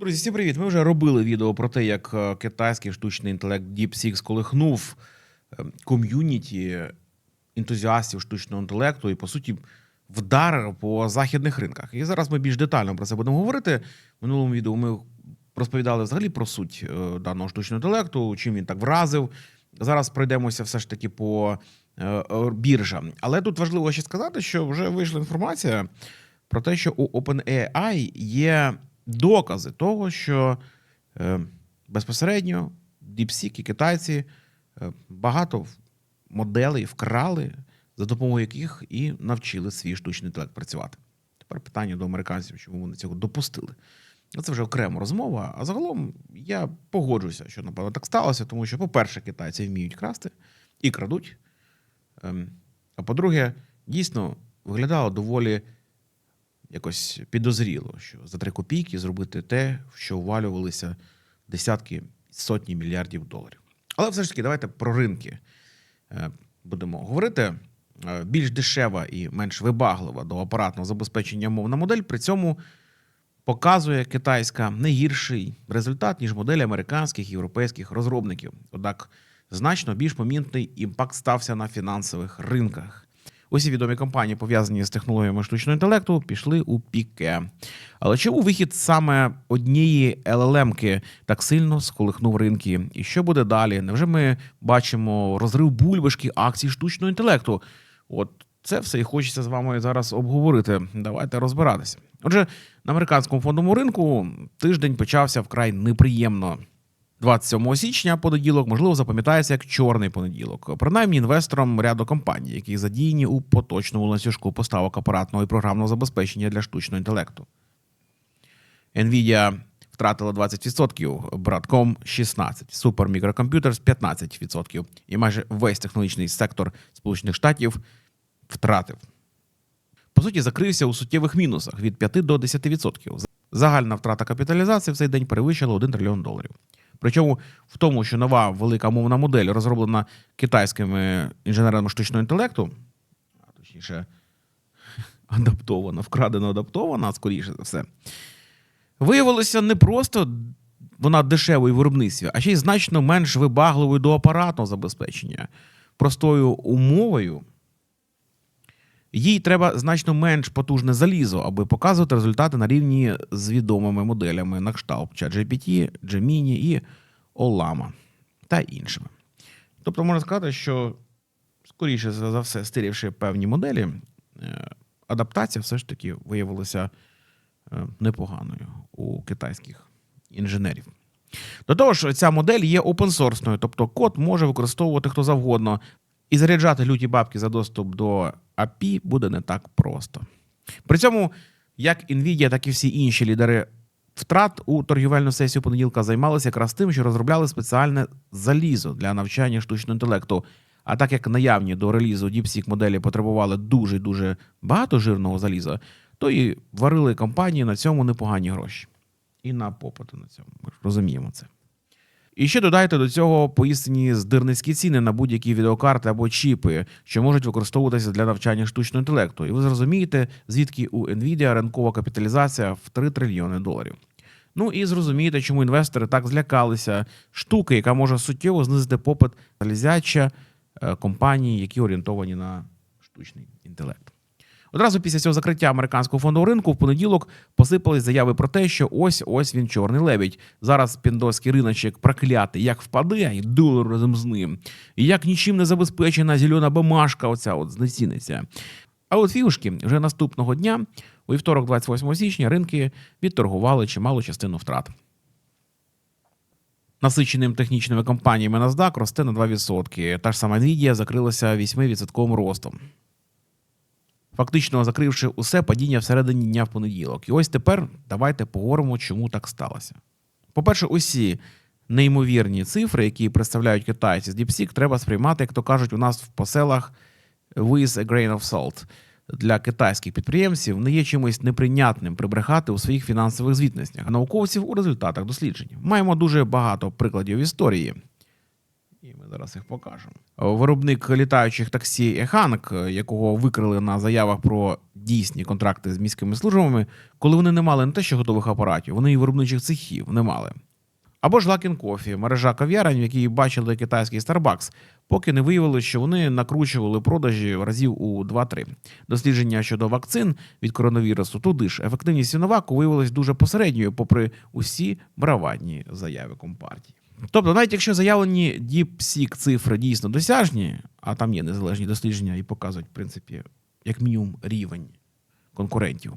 Друзі, всім привіт! Ми вже робили відео про те, як е, китайський штучний інтелект DeepSeek сколихнув е, ком'юніті ентузіастів штучного інтелекту і, по суті, вдарив по західних ринках. І зараз ми більш детально про це будемо говорити. В минулому відео ми розповідали взагалі про суть е, даного штучного інтелекту, чим він так вразив. Зараз пройдемося все ж таки по біржам. Але тут важливо ще сказати, що вже вийшла інформація про те, що у OpenAI є докази того, що е, безпосередньо DeepSeek і китайці е, багато моделей вкрали, за допомогою яких і навчили свій штучний інтелект працювати. Тепер питання до американців, чому вони цього допустили. Ну, Це вже окрема розмова. А загалом я погоджуся, що напевно так сталося, тому що, по-перше, китайці вміють красти і крадуть. Ем, А по-друге, дійсно виглядало доволі якось підозріло, що за три копійки зробити те, в що ввалювалися десятки сотні мільярдів доларів. Але все ж таки, давайте про ринки е, будемо говорити. Е, Більш дешева і менш вибаглива до апаратного забезпечення мовна модель. При цьому показує китайська не гірший результат, ніж моделі американських і європейських розробників. Однак значно більш помітний імпакт стався на фінансових ринках. Усі відомі компанії, пов'язані з технологіями штучного інтелекту, пішли у піке. Але чому вихід саме однієї LLM-ки так сильно сколихнув ринки? І що буде далі? Невже ми бачимо розрив бульбашки акцій штучного інтелекту? От це все і хочеться з вами зараз обговорити. Давайте розбиратися. Отже, на американському фондовому ринку тиждень почався вкрай неприємно. 27 січня понеділок, можливо, запам'ятається як чорний понеділок. Принаймні інвесторам ряду компаній, які задіяні у поточному ланцюжку поставок апаратного і програмного забезпечення для штучного інтелекту. Nvidia втратила 20%, Broadcom – 16%, Super Microcomputers – 15%. І майже весь технологічний сектор Сполучених Штатів втратив. По суті, закрився у суттєвих мінусах від 5 до 10%. Загальна втрата капіталізації в цей день перевищила 1 трильйон доларів. Причому в тому, що нова велика мовна модель розроблена китайськими інженерами штучного інтелекту, а точніше, адаптована, вкрадено адаптована, скоріше за все, виявилося не просто вона дешевою виробництві, а ще й значно менш вибагливою до апаратного забезпечення. Простою умовою. Їй треба значно менш потужне залізо, аби показувати результати на рівні з відомими моделями на кшталт ChatGPT, Gemini і Olama та іншими. Тобто можна сказати, що скоріше за все, стирівши певні моделі, е, адаптація все ж таки виявилася е, непоганою у китайських інженерів. До того ж, ця модель є опенсорсною, тобто код може використовувати хто завгодно, і заряджати люті бабки за доступ до API буде не так просто. При цьому, як Nvidia, так і всі інші лідери втрат у торгівельну сесію понеділка займалися якраз тим, що розробляли спеціальне залізо для навчання штучного інтелекту. А так як наявні до релізу DeepSeek моделі потребували дуже дуже багато жирного заліза, то і варили компанії на цьому непогані гроші. І на попиту на цьому. Ми розуміємо це. І ще додайте до цього поістині здирницькі ціни на будь-які відеокарти або чіпи, що можуть використовуватися для навчання штучного інтелекту. І ви зрозумієте, звідки у Nvidia ринкова капіталізація в 3 трильйони доларів. Ну і зрозумієте, чому інвестори так злякалися штуки, яка може суттєво знизити попит залізяча е, компанії, які орієнтовані на штучний інтелект. Одразу після цього закриття американського фондового ринку в понеділок посипались заяви про те, що ось ось він чорний лебідь. Зараз піндоський риночок проклятий, як впаде, і долар разом з ним. І як нічим не забезпечена зелена бумажка, оця от знеціниться. А от фігушки вже наступного дня, у вівторок, 28 січня, ринки відторгували чималу частину втрат. Насиченим технічними компаніями NASDAQ росте на 2%. Та ж сама Nvidia закрилася 8% ростом фактично закривши усе падіння всередині дня в понеділок. І ось тепер давайте поговоримо, чому так сталося. По-перше, усі неймовірні цифри, які представляють китайці з DeepSeek, треба сприймати, як то кажуть, у нас в поселах with a grain of salt. Для китайських підприємців не є чимось неприйнятним прибрехати у своїх фінансових звітностях, науковців у результатах досліджень. Маємо дуже багато прикладів історії. Зараз їх покажемо. Виробник літаючих таксі Еханк, якого викрили на заявах про дійсні контракти з міськими службами, коли вони не мали не те, що готових апаратів, вони і виробничих цехів не мали. Або ж Лакін Кофі, мережа кав'ярень, в якій бачили китайський Starbucks, поки не виявили, що вони накручували продажі разів у 2-3. Дослідження щодо вакцин від коронавірусу туди ж ефективність Сіноваку виявилась дуже посередньою, попри усі бравадні заяви компартії. Тобто, навіть якщо заявлені DeepSeek цифри дійсно досяжні, а там є незалежні дослідження і показують, в принципі, як мінімум рівень конкурентів,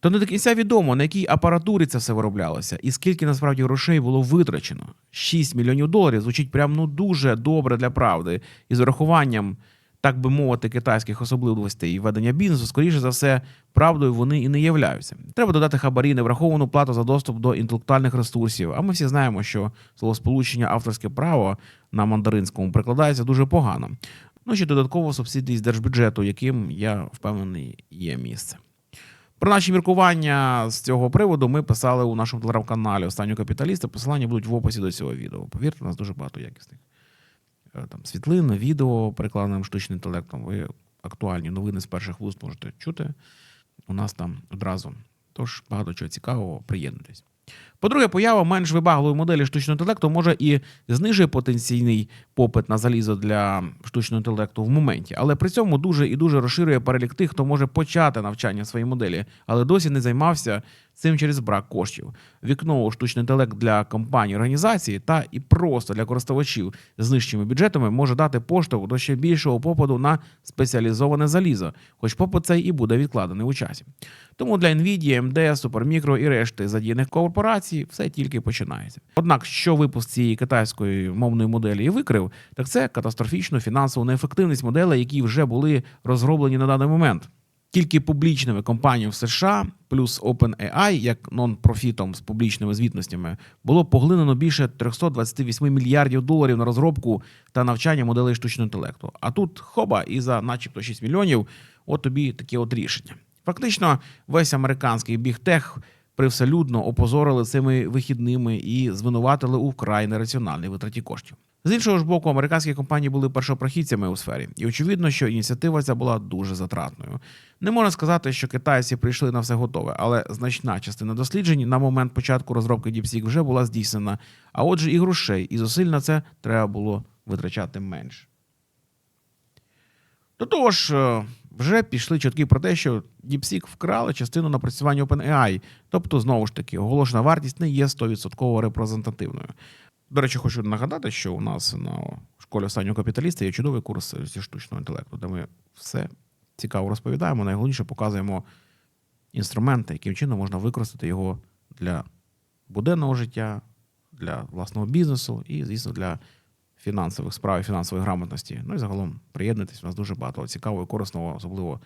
то не до кінця відомо, на якій апаратурі це все вироблялося, і скільки насправді грошей було витрачено. 6 мільйонів доларів звучить прям ну дуже добре для правди, і з урахуванням, так би мовити, китайських особливостей і ведення бізнесу, скоріше за все, правдою вони і не являються. Треба додати хабарі невраховану плату за доступ до інтелектуальних ресурсів. А ми всі знаємо, що словосполучення авторське право на мандаринському прикладається дуже погано. Ну ще додатково субсидії з держбюджету, яким я впевнений є місце. Про наші міркування з цього приводу ми писали у нашому телеграм-каналі Останнього капіталіста. Посилання будуть в описі до цього відео. Повірте, у нас дуже багато якісних е, там світлин, відео перекладеним штучним інтелектом. Ви актуальні новини з перших вуст можете чути. У нас там одразу. Тож багато чого цікавого, приєднуйтесь. По-друге, поява менш вибагливої моделі штучного інтелекту може і знижує потенційний попит на залізо для штучного інтелекту в моменті, але при цьому дуже і дуже розширює перелік тих, хто може почати навчання своєї моделі, але досі не займався цим через брак коштів. Вікно у штучний інтелект для компаній, організацій та і просто для користувачів з нижчими бюджетами може дати поштовх до ще більшого попиту на спеціалізоване залізо, хоч попит цей і буде відкладений у часі. Тому для Nvidia, AMD, Supermicro і решти задіяних корпорацій все тільки починається. Однак, що випуск цієї китайської мовної моделі і викрив, так це катастрофічну фінансову неефективність моделей, які вже були розроблені на даний момент. Тільки публічними компаніями в США плюс OpenAI, як нон-профітом з публічними звітностями, було поглинено більше 328 мільярдів доларів на розробку та навчання моделей штучного інтелекту. А тут хоба, і за, начебто, 6 мільйонів, от тобі таке от рішення. Фактично, весь американський бігтех привселюдно опозорили цими вихідними і звинуватили у вкрай нераціональній витраті коштів. З іншого ж боку, американські компанії були першопрохідцями у сфері, і очевидно, що ініціатива ця була дуже затратною. Не можна сказати, що китайці прийшли на все готове, але значна частина досліджень на момент початку розробки DeepSeek вже була здійснена. А отже, і грошей, і зусиль на це треба було витрачати менше. До того ж, е, вже пішли чутки про те, що DeepSeek вкрали частину напрацювання OpenAI. Тобто, знову ж таки, оголошена вартість не є 100% репрезентативною. До речі, хочу нагадати, що у нас на школі останнього капіталіста є чудовий курс зі штучного інтелекту, де ми все цікаво розповідаємо. Найголовніше показуємо інструменти, яким чином можна використати його для буденного життя, для власного бізнесу і, звісно, для фінансових справ і фінансової грамотності. Ну і загалом приєднуйтесь. У нас дуже багато цікавого і корисного, особливо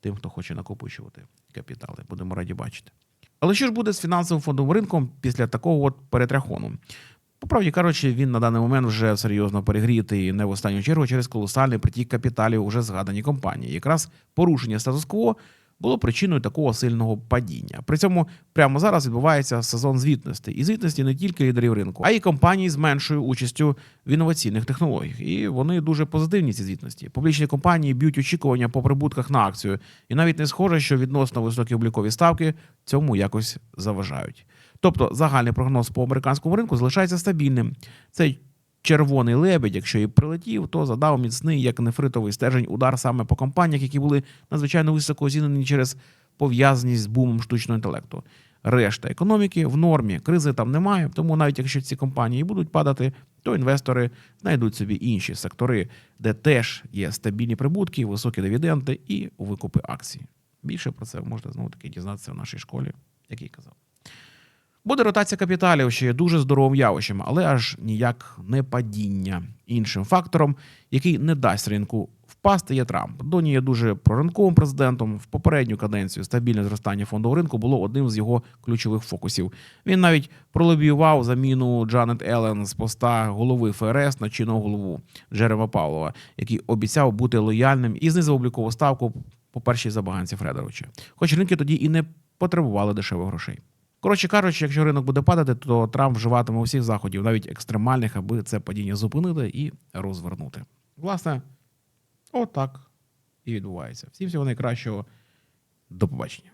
тим, хто хоче накопичувати капітали. Будемо раді бачити. Але що ж буде з фінансовим фондовим ринком після такого от перетряхону? По правді кажучи, він на даний момент вже серйозно перегрітий не в останню чергу через колосальний притік капіталів уже згадані компанії. Якраз порушення статус-кво було причиною такого сильного падіння. При цьому прямо зараз відбувається сезон звітності, і звітності не тільки лідерів ринку, а й компаній з меншою участю в інноваційних технологіях. І вони дуже позитивні. Ці звітності. Публічні компанії б'ють очікування по прибутках на акцію, і навіть не схоже, що відносно високі облікові ставки цьому якось заважають. Тобто загальний прогноз по американському ринку залишається стабільним. Цей червоний лебедь, якщо і прилетів, то задав міцний як нефритовий стержень удар саме по компаніях, які були надзвичайно високо оцінені через пов'язаність з бумом штучного інтелекту. Решта економіки в нормі, кризи там немає. Тому навіть якщо ці компанії будуть падати, то інвестори знайдуть собі інші сектори, де теж є стабільні прибутки, високі дивіденди і викупи акцій. Більше про це можете знову таки дізнатися в нашій школі, як я казав. Буде ротація капіталів, що є дуже здоровим явищем, але аж ніяк не падіння. Іншим фактором, який не дасть ринку впасти, є Трамп. Доні є дуже проринковим президентом. В попередню каденцію стабільне зростання фондового ринку було одним з його ключових фокусів. Він навіть пролобіював заміну Джанет Елен з поста голови ФРС на чинного голову Джерева Павлова, який обіцяв бути лояльним і знизив облікову ставку по першій забаганці Фредеровича. Хоч ринки тоді і не потребували дешевих грошей. Коротше кажучи, якщо ринок буде падати, то Трамп вживатиме усіх заходів, навіть екстремальних, аби це падіння зупинити і розвернути. Власне, отак і відбувається. Всім всього найкращого. До побачення.